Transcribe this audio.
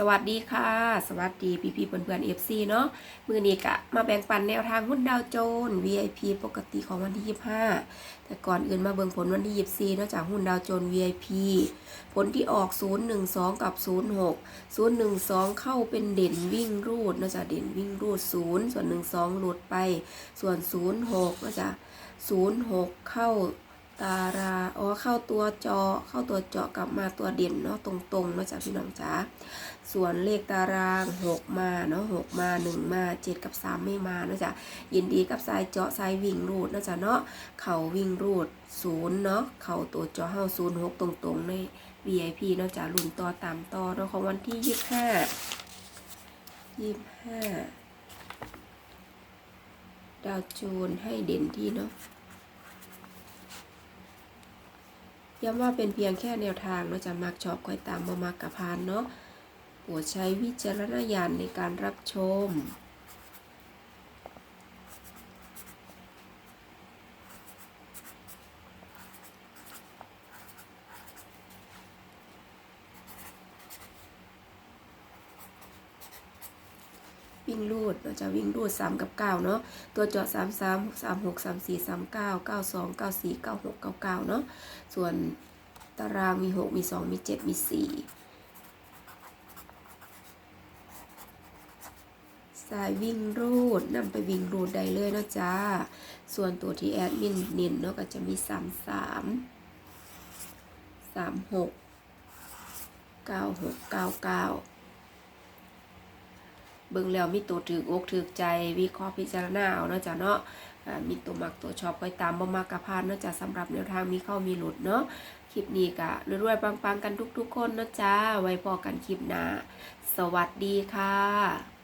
สวัสดีค่ะ สวัสดีพี่พี่ๆเพื่อนเพื่อนเอฟซีเนาะมือนี้กะมาแบ่งปันแนวทางหุ้นดาวโจนส์ VIP ปกติของวันที่ 25 แต่ก่อนอื่นมาเบิ่งผลวันที่ 24เนอกจากหุ้นดาวโจนส์ VIP ผลที่ออก 012 กับ 06 012 เข้าเป็นเด่นวิ่งรูดเนอกจากเด่นวิ่งรูด 0 ส่วน 12 หลุดไป ส่วน 06เนอกจาก06 เข้า ตาราอ๋อเข้าตัวจอเข้าตัวเจาะกลับมาตัวเด่นเนาะตรงๆเนาะจากพี่น้องจ๋าส่วนเลขตารางหกมาเนาะหกมาหนึ่งมาเจ็ดกับสามไม่มาเนาะจ้ะยินดีกับสายเจาะสายวิ่งรูดเนาะจ้ะเนาะเขาวิ่งรูดศูนย์เนาะเขาตัวเจาะเฮาศูนย์หกตรงๆใน VIP เนาะจ้ะรุ่นต่อตามต่อเนาะของวันที่ยี่สิบห้ายี่สิบห้าดาวโจนให้เด่นที่เนาะ ย้ำว่าเป็นเพียงแค่แนวทางเราะจะมักชอบคอยตามมามักกะพานเนาะโปรดใช้วิจารณญาณในการรับชม วิ่งรูดเราจะวิ่งรูด 3 กับ 9 เนาะตัวจาะ3 3 3 6 3 4 3 9 9 2 9 4 9 6 9 9 เนาะส่วนตารางมี 6 มี 2 มี 7 มี 4 สายวิ่งรูดนำไปวิ่งรูดได้เลยเนาะจ้า ส่วนตัวที่แอดมินเน้นเนาะก็จะมี 3 3 3 6 9 6 9 9 เบิ่งแล้วมีตัวถืออกถือใจวิเคราะห์พิจารณาเอาเนาะจ้ะเนาะมีตัวมักตัวชอบคอยตามบ่มากกะพานเนาะจ้ะสำหรับแนวทางมีเข้ามีหลุดเนาะคลิปนี้กะรวยๆปังๆกันทุกๆคนเนาะจ้าไว้พอกันคลิปหน้าสวัสดีค่ะ